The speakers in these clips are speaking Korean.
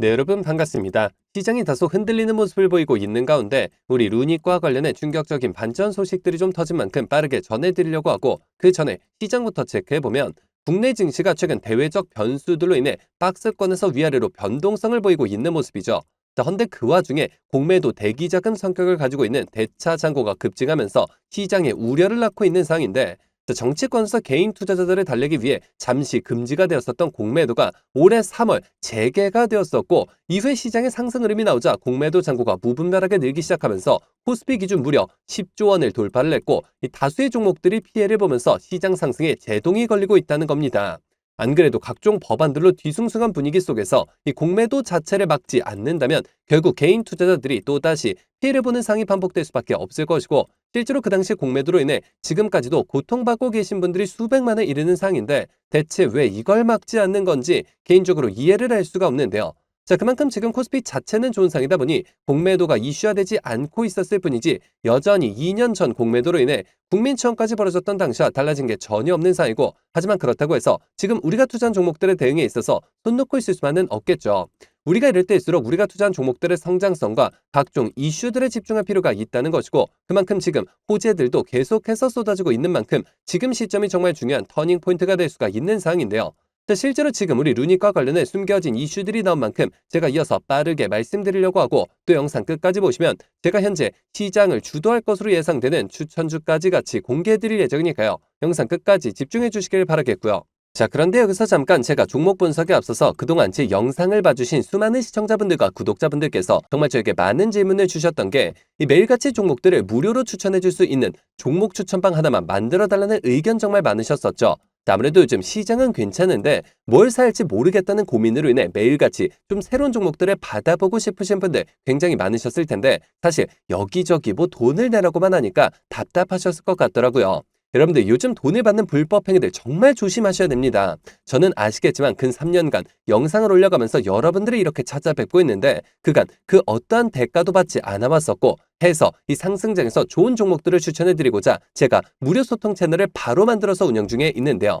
네, 여러분 반갑습니다. 시장이 다소 흔들리는 모습을 보이고 있는 가운데 우리 루닉과 관련해 충격적인 반전 소식들이 좀 터진 만큼 빠르게 전해드리려고 하고 그 전에 시장부터 체크해보면 국내 증시가 최근 대외적 변수들로 인해 박스권에서 위아래로 변동성을 보이고 있는 모습이죠. 자, 헌데 그 와중에 공매도 대기 자금 성격을 가지고 있는 대차 잔고가 급증하면서 시장에 우려를 낳고 있는 상황인데 자, 정치권에서 개인 투자자들을 달래기 위해 잠시 금지가 되었었던 공매도가 올해 3월 재개가 되었었고 이후에 시장의 상승 흐름이 나오자 공매도 잔고가 무분별하게 늘기 시작하면서 코스피 기준 무려 10조 원을 돌파를 했고 이 다수의 종목들이 피해를 보면서 시장 상승에 제동이 걸리고 있다는 겁니다. 안 그래도 각종 법안들로 뒤숭숭한 분위기 속에서 이 공매도 자체를 막지 않는다면 결국 개인 투자자들이 또다시 피해를 보는 상이 반복될 수밖에 없을 것이고 실제로 그 당시 공매도로 인해 지금까지도 고통받고 계신 분들이 수백만에 이르는 상인데 대체 왜 이걸 막지 않는 건지 개인적으로 이해를 할 수가 없는데요. 자, 그만큼 지금 코스피 자체는 좋은 상이다 보니 공매도가 이슈화되지 않고 있었을 뿐이지 여전히 2년 전 공매도로 인해 국민청까지 벌어졌던 당시와 달라진 게 전혀 없는 상이고 하지만 그렇다고 해서 지금 우리가 투자한 종목들의 대응에 있어서 손 놓고 있을 수만은 없겠죠. 우리가 이럴 때일수록 우리가 투자한 종목들의 성장성과 각종 이슈들에 집중할 필요가 있다는 것이고 그만큼 지금 호재들도 계속해서 쏟아지고 있는 만큼 지금 시점이 정말 중요한 터닝 포인트가 될 수가 있는 상황인데요. 자, 실제로 지금 우리 루닉과 관련해 숨겨진 이슈들이 나온 만큼 제가 이어서 빠르게 말씀드리려고 하고 또 영상 끝까지 보시면 제가 현재 시장을 주도할 것으로 예상되는 추천주까지 같이 공개해드릴 예정이니까요. 영상 끝까지 집중해 주시길 바라겠고요. 자, 그런데 여기서 잠깐 제가 종목 분석에 앞서서 그동안 제 영상을 봐주신 수많은 시청자분들과 구독자분들께서 정말 저에게 많은 질문을 주셨던 게 이 매일같이 종목들을 무료로 추천해 줄 수 있는 종목 추천방 하나만 만들어 달라는 의견 정말 많으셨었죠. 아무래도 요즘 시장은 괜찮은데 뭘 할지 모르겠다는 고민으로 인해 매일같이 좀 새로운 종목들을 받아보고 싶으신 분들 굉장히 많으셨을 텐데 사실 여기저기 뭐 돈을 내라고만 하니까 답답하셨을 것 같더라고요. 여러분들 요즘 돈을 받는 불법 행위들 정말 조심하셔야 됩니다. 저는 아시겠지만 근 3년간 영상을 올려가면서 여러분들이 이렇게 찾아뵙고 있는데 그간 그 어떠한 대가도 받지 않아 왔었고 해서 이 상승장에서 좋은 종목들을 추천해 드리고자 제가 무료 소통 채널을 바로 만들어서 운영 중에 있는데요.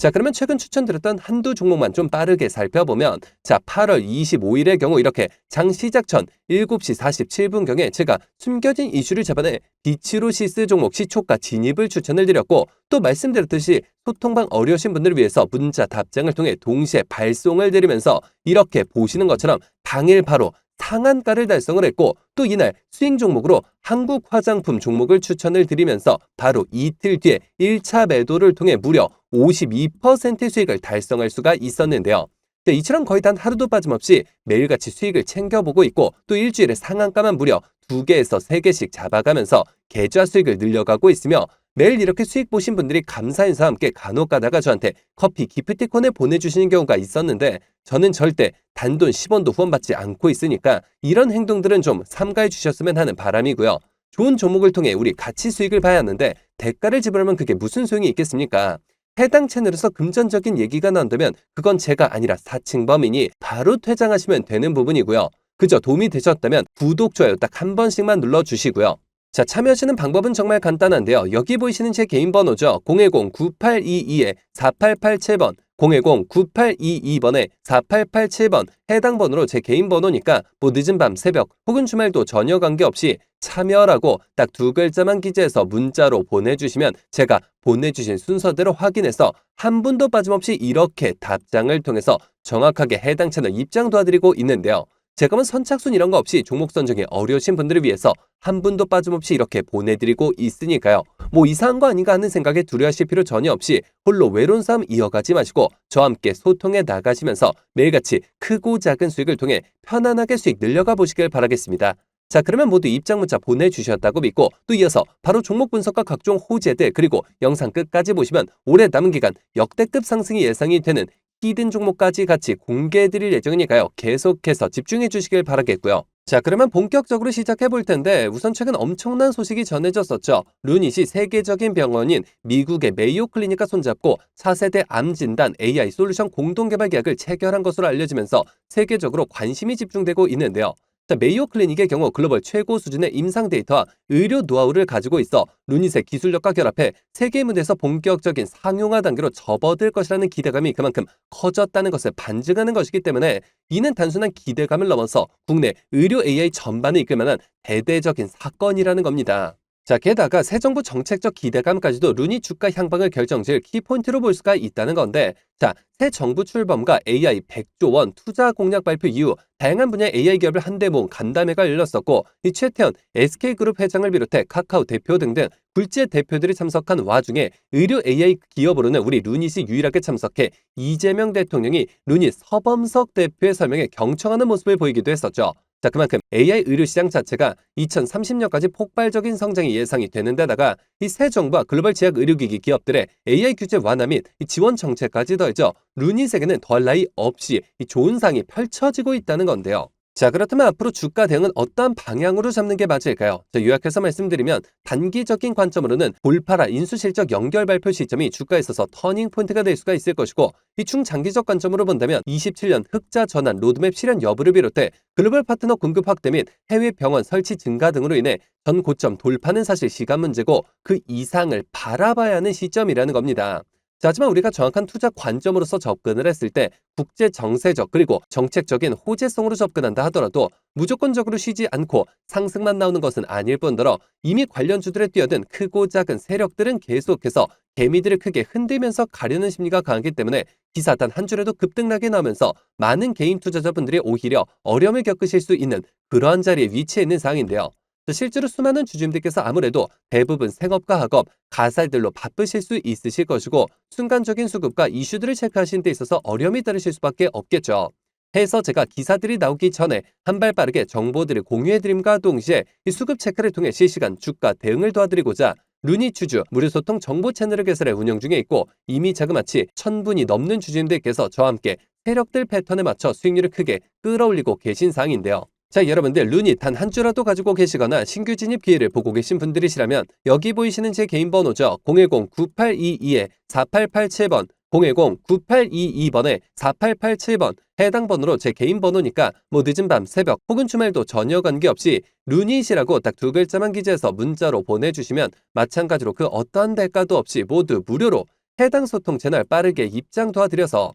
자, 그러면 최근 추천드렸던 한두 종목만 좀 빠르게 살펴보면 자, 8월 25일의 경우 이렇게 장 시작 전 7시 47분경에 제가 숨겨진 이슈를 잡아내 비치로시스 종목 시초가 진입을 추천을 드렸고 또 말씀드렸듯이 소통방 어려우신 분들을 위해서 문자 답장을 통해 동시에 발송을 드리면서 이렇게 보시는 것처럼 당일 바로 상한가를 달성을 했고 또 이날 수익 종목으로 한국 화장품 종목을 추천을 드리면서 바로 이틀 뒤에 1차 매도를 통해 무려 52% 수익을 달성할 수가 있었는데요. 네, 이처럼 거의 단 하루도 빠짐없이 매일같이 수익을 챙겨보고 있고 또 일주일에 상한가만 무려 2개에서 3개씩 잡아가면서 계좌 수익을 늘려가고 있으며 매일 이렇게 수익 보신 분들이 감사 인사와 함께 간혹 가다가 저한테 커피 기프티콘을 보내주시는 경우가 있었는데 저는 절대 단돈 10원도 후원받지 않고 있으니까 이런 행동들은 좀 삼가해 주셨으면 하는 바람이고요. 좋은 종목을 통해 우리 같이 수익을 봐야 하는데 대가를 지불하면 그게 무슨 소용이 있겠습니까? 해당 채널에서 금전적인 얘기가 나온다면 그건 제가 아니라 사칭범이니 바로 퇴장하시면 되는 부분이고요. 그저 도움이 되셨다면 구독, 좋아요 딱 한 번씩만 눌러주시고요. 자, 참여하시는 방법은 정말 간단한데요. 여기 보이시는 제 개인 번호죠. 010-9822-4887번, 010-9822번에 4887번 해당 번호로 제 개인 번호니까 뭐 늦은 밤, 새벽 혹은 주말도 전혀 관계없이 참여라고 딱 두 글자만 기재해서 문자로 보내주시면 제가 보내주신 순서대로 확인해서 한 분도 빠짐없이 이렇게 답장을 통해서 정확하게 해당 채널 입장 도와드리고 있는데요. 제가 선착순 이런 거 없이 종목 선정에 어려우신 분들을 위해서 한 분도 빠짐없이 이렇게 보내드리고 있으니까요. 뭐 이상한 거 아닌가 하는 생각에 두려워하실 필요 전혀 없이 홀로 외로운 싸움 이어가지 마시고 저와 함께 소통해 나가시면서 매일같이 크고 작은 수익을 통해 편안하게 수익 늘려가 보시길 바라겠습니다. 자 그러면 모두 입장 문자 보내주셨다고 믿고 또 이어서 바로 종목 분석과 각종 호재들 그리고 영상 끝까지 보시면 올해 남은 기간 역대급 상승이 예상이 되는 히든 종목까지 같이 공개해드릴 예정이니까요. 계속해서 집중해 주시길 바라겠고요. 자, 그러면 본격적으로 시작해 볼 텐데 우선 최근 엄청난 소식이 전해졌었죠. 루닛이 세계적인 병원인 미국의 메이오 클리닉과 손잡고 차세대 암 진단 AI 솔루션 공동 개발 계약을 체결한 것으로 알려지면서 세계적으로 관심이 집중되고 있는데요. 자, 메이오 클리닉의 경우 글로벌 최고 수준의 임상 데이터와 의료 노하우를 가지고 있어 루닛의 기술력과 결합해 세계 무대에서 본격적인 상용화 단계로 접어들 것이라는 기대감이 그만큼 커졌다는 것을 반증하는 것이기 때문에 이는 단순한 기대감을 넘어서 국내 의료 AI 전반을 이끌 만한 대대적인 사건이라는 겁니다. 자, 게다가 새 정부 정책적 기대감까지도 루니 주가 향방을 결정질 키포인트로 볼 수가 있다는 건데, 자, 새 정부 출범과 AI 100조 원 투자 공약 발표 이후 다양한 분야의 AI 기업을 한데 모은 간담회가 열렸었고, 이 최태현 SK그룹 회장을 비롯해 카카오 대표 등등 굴지의 대표들이 참석한 와중에 의료 AI 기업으로는 우리 루닛이 유일하게 참석해 이재명 대통령이 루닛 서범석 대표의 설명에 경청하는 모습을 보이기도 했었죠. 자, 그만큼 AI 의료 시장 자체가 2030년까지 폭발적인 성장이 예상이 되는 데다가 이 새 정부와 글로벌 제약 의료기기 기업들의 AI 규제 완화 및 지원 정책까지 더해져 루닛에게는 더할 나위 없이 이 좋은 상이 펼쳐지고 있다는 건데요. 자, 그렇다면 앞으로 주가 대응은 어떠한 방향으로 잡는 게 맞을까요? 자, 요약해서 말씀드리면 단기적인 관점으로는 볼파라 인수실적 연결 발표 시점이 주가에 있어서 터닝 포인트가 될 수가 있을 것이고 이 중장기적 관점으로 본다면 27년 흑자 전환 로드맵 실현 여부를 비롯해 글로벌 파트너 공급 확대 및 해외 병원 설치 증가 등으로 인해 전 고점 돌파는 사실 시간 문제고 그 이상을 바라봐야 하는 시점이라는 겁니다. 자, 하지만 우리가 정확한 투자 관점으로서 접근을 했을 때 국제 정세적 그리고 정책적인 호재성으로 접근한다 하더라도 무조건적으로 쉬지 않고 상승만 나오는 것은 아닐 뿐더러 이미 관련 주들에 뛰어든 크고 작은 세력들은 계속해서 개미들을 크게 흔들면서 가려는 심리가 강하기 때문에 기사 단 한 줄에도 급등나게 나오면서 많은 개인 투자자분들이 오히려 어려움을 겪으실 수 있는 그러한 자리에 위치해 있는 상황인데요. 실제로 수많은 주주님들께서 아무래도 대부분 생업과 학업, 가살들로 바쁘실 수 있으실 것이고 순간적인 수급과 이슈들을 체크하시는 데 있어서 어려움이 따르실 수밖에 없겠죠. 해서 제가 기사들이 나오기 전에 한 발 빠르게 정보들을 공유해드림과 동시에 이 수급 체크를 통해 실시간 주가 대응을 도와드리고자 루니 주주 무료소통 정보 채널을 개설해 운영 중에 있고 이미 자그마치 천분이 넘는 주주님들께서 저와 함께 세력들 패턴에 맞춰 수익률을 크게 끌어올리고 계신 상황인데요. 자, 여러분들 루닛 단한 주라도 가지고 계시거나 신규 진입 기회를 보고 계신 분들이시라면 여기 보이시는 제 개인 번호죠. 010-9822-4887번 010-9822번에 4887번 해당 번호로 제 개인 번호니까 뭐 늦은 밤, 새벽 혹은 주말도 전혀 관계없이 루닛이라고 딱 두 글자만 기재해서 문자로 보내주시면 마찬가지로 그 어떠한 대가도 없이 모두 무료로 해당 소통 채널 빠르게 입장 도와드려서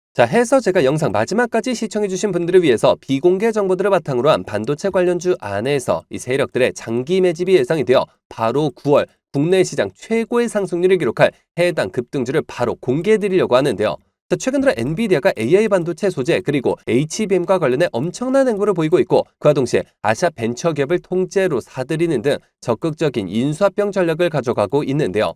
자, 해서 제가 영상 마지막까지 시청해주신 분들을 위해서 비공개 정보들을 바탕으로 한 반도체 관련주 안에서 이 세력들의 장기 매집이 예상이 되어 바로 9월 국내 시장 최고의 상승률을 기록할 해당 급등주를 바로 공개해드리려고 하는데요. 자, 최근 들어 엔비디아가 AI 반도체 소재 그리고 HBM과 관련해 엄청난 행보를 보이고 있고 그와 동시에 아시아 벤처 기업을 통째로 사들이는 등 적극적인 인수합병 전략을 가져가고 있는데요.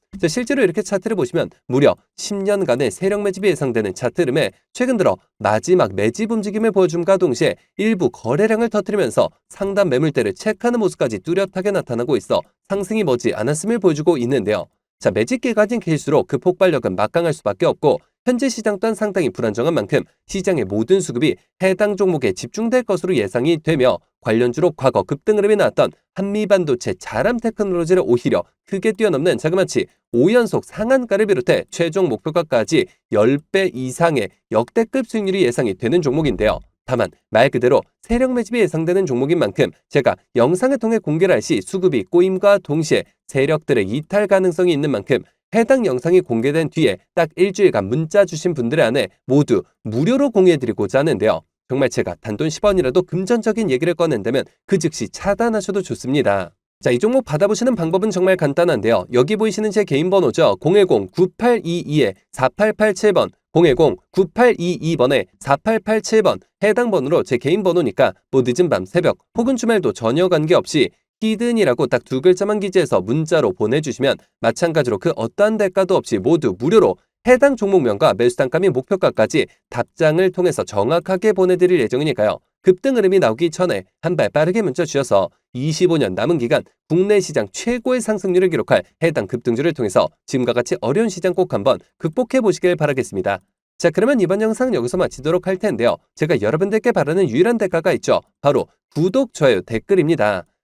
자, 실제로 이렇게 차트를 보시면 무려 10년간의 세력 매집이 예상되는 차트 흐름에 최근 들어 마지막 매집 움직임을 보여줌과 동시에 일부 거래량을 터뜨리면서 상단 매물대를 체크하는 모습까지 뚜렷하게 나타나고 있어 상승이 머지 않았음을 보여주고 있는데요. 자, 매집기가 진 길수록 그 폭발력은 막강할 수밖에 없고 현재 시장 또한 상당히 불안정한 만큼 시장의 모든 수급이 해당 종목에 집중될 것으로 예상이 되며 관련주로 과거 급등 흐름이 나왔던 한미반도체 자람 테크놀로지를 오히려 크게 뛰어넘는 자그마치 5연속 상한가를 비롯해 최종 목표가까지 10배 이상의 역대급 수익률이 예상이 되는 종목인데요. 다만 말 그대로 세력 매집이 예상되는 종목인 만큼 제가 영상을 통해 공개를 할 시 수급이 꼬임과 동시에 세력들의 이탈 가능성이 있는 만큼 해당 영상이 공개된 뒤에 딱 일주일간 문자 주신 분들의 안에 모두 무료로 공유해드리고자 하는데요. 정말 제가 단돈 10원이라도 금전적인 얘기를 꺼낸다면 그 즉시 차단하셔도 좋습니다. 자, 이 종목 받아보시는 방법은 정말 간단한데요. 여기 보이시는 제 개인 번호죠. 010-9822-4887번, 010-9822번에 4887번 해당 번호로 제 개인 번호니까 뭐 늦은 밤, 새벽 혹은 주말도 전혀 관계없이 히든이라고 딱 두 글자만 기재해서 문자로 보내주시면 마찬가지로 그 어떠한 대가도 없이 모두 무료로 해당 종목명과 매수 단가 및 목표가까지 답장을 통해서 정확하게 보내드릴 예정이니까요. 급등 흐름이 나오기 전에 한 발 빠르게 문자 주셔서 25년 남은 기간 국내 시장 최고의 상승률을 기록할 해당 급등주를 통해서 지금과 같이 어려운 시장 꼭 한번 극복해 보시길 바라겠습니다. 자 그러면 이번 영상 여기서 마치도록 할 텐데요. 제가 여러분들께 바라는 유일한 대가가 있죠. 바로 구독, 좋아요, 댓글입니다.